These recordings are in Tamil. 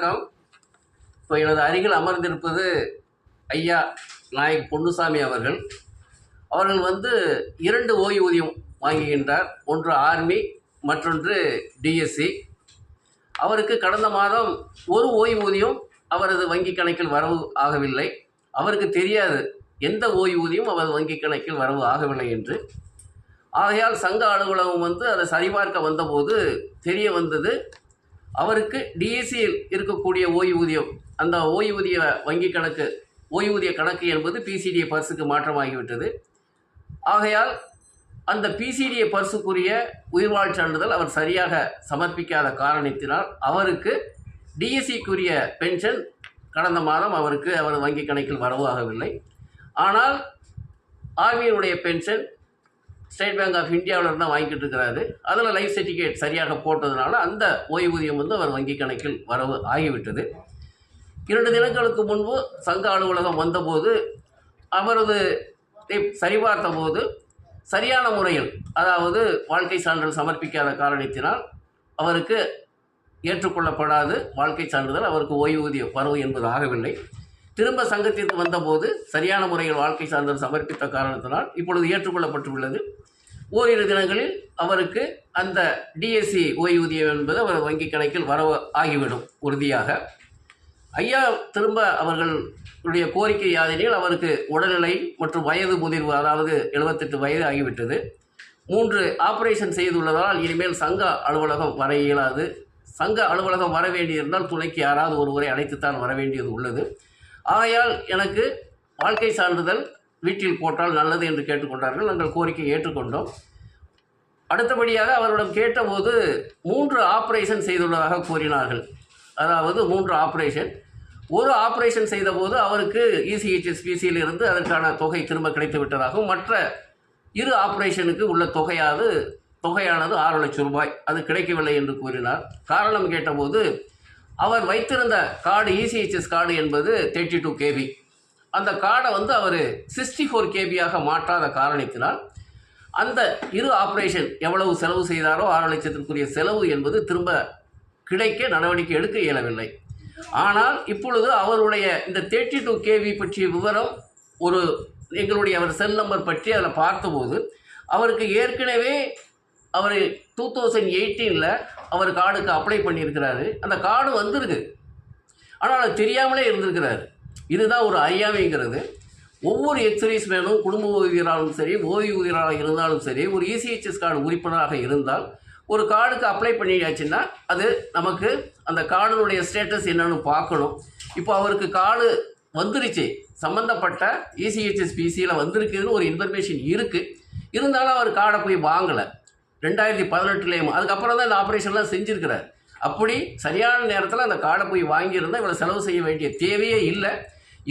வணக்கம். இப்போ எனது அருகில் அமர்ந்திருப்பது ஐயா நாயக் பொன்னுசாமி அவர்கள். அவர்கள் வந்து இரண்டு ஓய்வூதியம் வாங்குகின்றார். ஒன்று ஆர்மி மற்றொன்று டிஎஸ்சி அவருக்கு கடந்த மாதம் ஒரு ஓய்வூதியம் அவரது வங்கி கணக்கில் வரவு ஆகவில்லை. அவருக்கு தெரியாது எந்த ஓய்வூதியம் அவரது வங்கி கணக்கில் வரவு ஆகவில்லை என்று. ஆகையால் சங்க அலுவலகம் வந்து அதை சரிபார்க்க வந்தபோது தெரிய வந்தது அவருக்கு டிஎஸ்சியில் இருக்கக்கூடிய ஓய்வூதியம். அந்த ஓய்வூதிய வங்கி கணக்கு ஓய்வூதிய கணக்கு என்பது பிசிடிஏ பர்ஸுக்கு மாற்றமாகிவிட்டது. ஆகையால் அந்த பிசிடிஏ பர்ஸுக்குரிய உயிர்வாழ் சான்றிதழ் அவர் சரியாக சமர்ப்பிக்காத காரணத்தினால் அவருக்கு டிஎஸ்சிக்குரிய பென்ஷன் கடந்த மாதம் அவருக்கு அவர் வங்கி கணக்கில் வரவு ஆகவில்லை ஆனால் ஆர்மியினுடைய பென்ஷன் ஸ்டேட் பேங்க் ஆஃப் இந்தியாவில் தான் வாங்கிட்டு இருக்கிறாரு. அதில் லைஃப் சர்டிஃபிகேட் சரியாக போட்டதுனால அந்த ஓய்வூதியம் வந்து அவர் வங்கி கணக்கில் வரவு ஆகிவிட்டது. இரண்டு தினங்களுக்கு முன்பு சங்க அலுவலகம் வந்தபோது அவரது சரிபார்த்த போது சரியான முறையில் அதாவது வாழ்க்கை சான்றிதழ் சமர்ப்பிக்காத காரணத்தினால் அவருக்கு ஏற்றுக்கொள்ளப்படாது. வாழ்க்கை சான்றிதழ் அவருக்கு ஓய்வூதிய வரவு என்பது ஆகவில்லை. திரும்ப சங்கத்திற்கு வந்தபோது சரியான முறையில் வாழ்க்கை சான்றிதழ் சமர்ப்பித்த காரணத்தினால் இப்பொழுது ஏற்றுக்கொள்ளப்பட்டுள்ளது. ஓரிரு தினங்களில் அவருக்கு அந்த டிஎஸ்சி ஓய்வூதியம் என்பது அவர் வங்கி கணக்கில் வர ஆகிவிடும் உறுதியாக. ஐயா திரும்ப அவர்களுடைய கோரிக்கை யாதெனில் அவருக்கு உடல்நிலை மற்றும் வயது முதிர்வு அதாவது எழுபத்தெட்டு வயது ஆகிவிட்டது. மூன்று ஆபரேஷன் செய்துள்ளதால் இனிமேல் சங்க அலுவலகம் வர இயலாது. சங்க அலுவலகம் வர வேண்டியிருந்தால் துணைக்கு யாராவது ஒருவரை அழைத்துத்தான் வர வேண்டியது உள்ளது. ஆகையால் எனக்கு வாழ்க்கை சான்றிதழ் வீட்டில் போட்டால் நல்லது என்று கேட்டுக்கொண்டார்கள். நாங்கள் கோரிக்கை ஏற்றுக்கொண்டோம். அடுத்தபடியாக அவரிடம் கேட்டபோது மூன்று ஆப்ரேஷன் செய்துள்ளதாக கூறினார்கள். அதாவது மூன்று ஆப்ரேஷன். ஒரு ஆப்ரேஷன் செய்தபோது அவருக்கு இசிஹெச்எஸ் இசிஹெச்எஸ்பிசியில் இருந்து அதற்கான தொகை திரும்ப கிடைத்து விட்டதாகவும் மற்ற இரு ஆப்ரேஷனுக்கு உள்ள தொகையாவது தொகையானது ஆறு லட்சம் ரூபாய். அது கிடைக்கவில்லை என்று கூறினார். காரணம் கேட்டபோது அவர் வைத்திருந்த கார்டு இசிஹெச்எஸ் கார்டு என்பது தேர்ட்டி டூ கேபி அந்த கார்டை வந்து அவர் சிக்ஸ்டி ஃபோர் கேபியாக மாற்றாத காரணத்தினால் அந்த இரு ஆப்ரேஷன் எவ்வளவு செலவு செய்தாரோ ஆறு லட்சத்திற்குரிய செலவு என்பது திரும்ப கிடைக்க நடவடிக்கை எடுக்க இயலவில்லை. ஆனால் இப்பொழுது அவருடைய இந்த தேர்ட்டி டூ கேவி பற்றிய விவரம் ஒரு எங்களுடைய அவர் செல் நம்பர் பற்றி அதில் பார்த்தபோது அவருக்கு ஏற்கனவே அவர் டூ தௌசண்ட் எயிட்டீனில் அவர் கார்டுக்கு அப்ளை பண்ணியிருக்கிறாரு. அந்த கார்டு வந்திருக்கு. ஆனால் அது தெரியாமலே இருந்திருக்கிறாரு. இதுதான் ஒரு அறியாமைங்கிறது ஒவ்வொரு எக்ஸ்ரேஸ் மேலும் குடும்ப ஓய்வூதியராலும் சரி ஓய்வூதியராக இருந்தாலும் சரி ஒரு இசிஹெச்எஸ் கார்டு உறுப்பினராக இருந்தால் ஒரு கார்டுக்கு அப்ளை பண்ணியாச்சுன்னா அது நமக்கு அந்த கார்டுனுடைய ஸ்டேட்டஸ் என்னன்னு பார்க்கணும். இப்போ அவருக்கு கார்டு வந்துருச்சு. சம்மந்தப்பட்ட இசிஹெச்எஸ் பிசியில் வந்திருக்குதுன்னு ஒரு இன்ஃபர்மேஷன் இருக்குது இருந்தாலும் அவர் கார்டை போய் வாங்கலை. ரெண்டாயிரத்தி பதினெட்டுலேயும். அதுக்கப்புறம் தான் இந்த ஆப்ரேஷன்லாம் செஞ்சுருக்கிறார். அப்படி சரியான நேரத்தில் அந்த கார்டை போய் வாங்கியிருந்தால் இவ்வளோ செலவு செய்ய வேண்டிய தேவையே இல்லை.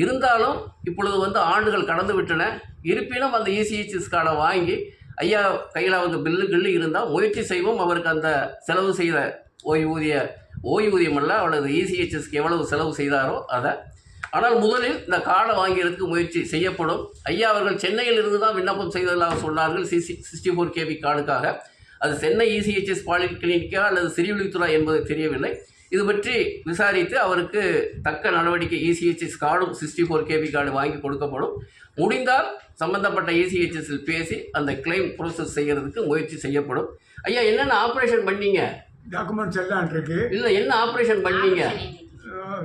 இருந்தாலும் இப்பொழுது வந்து ஆண்டுகள் கடந்து விட்டன. இருப்பினும் அந்த இசிஹெச்எஸ் கார்டை வாங்கி ஐயா கையில் அவங்க பில்லு கில்லு இருந்தால் முயற்சி செய்வோம். அவருக்கு அந்த செலவு செய்த ஓய்வூதிய ஓய்வூதியம் அல்ல அவளது இசிஹெச்எஸ்க்கு எவ்வளவு செலவு செய்தாரோ அதை. ஆனால் முதலில் இந்த கார்டை வாங்கிறதுக்கு முயற்சி செய்யப்படும். ஐயா அவர்கள் சென்னையில் இருந்து தான் விண்ணப்பம் செய்ததாக சொன்னார்கள். சிசி சிக்ஸ்டி ஃபோர் கேபி கார்டுக்காக அது சென்னை E இசிஹெச்எஸ் பாலிகிளினிக்கா அல்லது சிறிவிழித்துறை என்பது தெரியவில்லை. இது பற்றி விசாரித்து அவருக்கு தக்க நடவடிக்கை E இசிஹெச்எஸ் கார்டும் சிக்ஸ்டி ஃபோர் கேபி கார்டு வாங்கி கொடுக்கப்படும். முடிந்தால் சம்பந்தப்பட்ட E இசிஹெச்எஸ்ஸில் பேசி அந்த கிளைம் ப்ரோசஸ் செய்யறதுக்கு முயற்சி செய்யப்படும். ஐயா என்னென்ன ஆப்ரேஷன் பண்ணீங்க? டாக்குமெண்ட்ஸ் எல்லாம் இருக்கு. இல்லை என்ன ஆப்ரேஷன் பண்ணீங்க?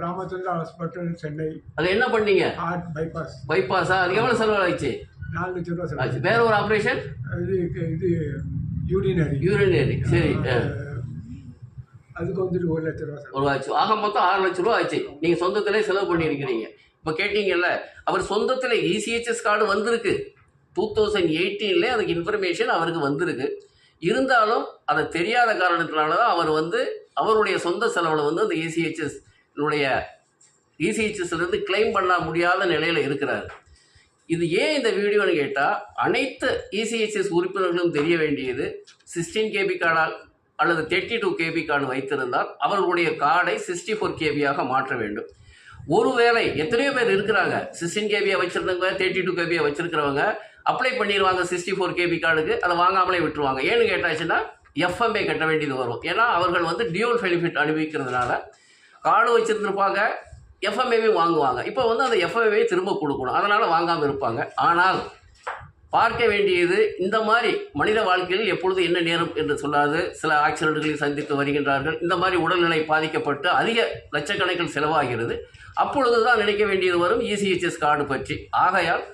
ராமச்சந்திரா ஹாஸ்பிட்டல் சென்னை. அது என்ன பண்ணீங்க? ஹார்ட் பைபாஸ் பைபாஸா அது எவ்வளோ செலவாயிடுச்சு? நாலு லட்சம் ரூபா ஆச்சு. செலவு வேற ஒரு ஆப்ரேஷன் இது இது யூரினரி யூரினரி சரி. அதுக்கு வந்துட்டு ஒரு லட்சம் ரூபா ஒரு ஆச்சு ஆக மொத்தம் ஆறு லட்ச ரூபா ஆச்சு. நீங்கள் சொந்தத்திலே செலவு பண்ணியிருக்கிறீங்க. இப்போ கேட்டீங்கல்ல அவர் சொந்தத்தில் E இசிஹெச்எஸ் கார்டு வந்திருக்கு. டூ தௌசண்ட் எயிட்டீன்லேயே அதுக்கு இன்ஃபர்மேஷன் அவருக்கு வந்திருக்கு. இருந்தாலும் அதை தெரியாத காரணத்தினால தான் அவர் வந்து அவருடைய சொந்த செலவில் வந்து அந்த இசிஹெச்எஸ் உடைய இசிஹெச்எஸ்லேருந்து கிளைம் பண்ண முடியாத நிலையில் இருக்கிறார். இது ஏன் இந்த வீடியோன்னு கேட்டால் அனைத்து E உறுப்பினர்களும் தெரிய வேண்டியது சிக்ஸ்டீன் கேபி கார்டால் அல்லது தேர்ட்டி டூ கேபி கார்டு வைத்திருந்தால் அவர்களுடைய கார்டை சிக்ஸ்டி ஃபோர் கேபியாக மாற்ற வேண்டும். ஒருவேளை எத்தனையோ பேர் இருக்கிறாங்க. சிக்ஸ்டீன் கேபியை வச்சுருந்தவங்க தேர்ட்டி டூ கேபியை வச்சுருக்கிறவங்க அப்ளை பண்ணிடுவாங்க சிக்ஸ்டி ஃபோர் கேபி கார்டுக்கு அதை வாங்காமலே விட்டுருவாங்க. ஏன்னு கேட்டாச்சுன்னா எஃப்எம்ஏ கட்ட வேண்டியது வரும். ஏன்னா அவர்கள் வந்து டியூல் பெனிஃபிட் அனுபவிக்கிறதுனால கார்டு வச்சுருந்துருப்பாங்க எஃப்எம்ஏவே வாங்குவாங்க. இப்போ வந்து அந்த எஃப்எம்ஏ திரும்ப கொடுக்கணும். அதனால் வாங்காமல் இருப்பாங்க. ஆனால் பார்க்க வேண்டியது இந்த மாதிரி மனித வாழ்க்கையில் எப்பொழுது என்ன நேரம் என்று சொல்லாது. சில ஆக்சிடென்ட்களை சந்தித்து வருகின்றார்கள். இந்த மாதிரி உடல்நிலை பாதிக்கப்பட்டு அதிக லட்சக்கணக்கில் செலவாகிறது. அப்பொழுது தான் நினைக்க வேண்டியது வரும் இசிஹெச்எஸ் கார்டு பற்றி. ஆகையால்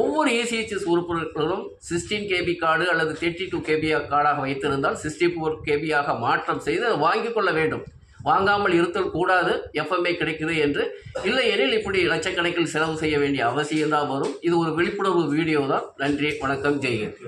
ஒவ்வொரு இசிஹெச்எஸ் உறுப்பினர்களும் சிக்ஸ்டீன் கேபி கார்டு அல்லது தேர்ட்டி டூ கேபி கார்டாக வைத்திருந்தால் சிக்ஸ்டி ஃபோர் கேபியாக மாற்றம் செய்து அதை வாங்கிக் கொள்ள வேண்டும். வாங்காமல் இருத்தல் கூடாது எஃப்எம்ஏ கிடைக்குது என்று. இல்லை எனில் இப்படி லட்சக்கணக்கில் செலவு செய்ய வேண்டிய அவசியம்தான் வரும். இது ஒரு விழிப்புணர்வு வீடியோ தான் நன்றி வணக்கம் ஜெய்ஹிந்த்.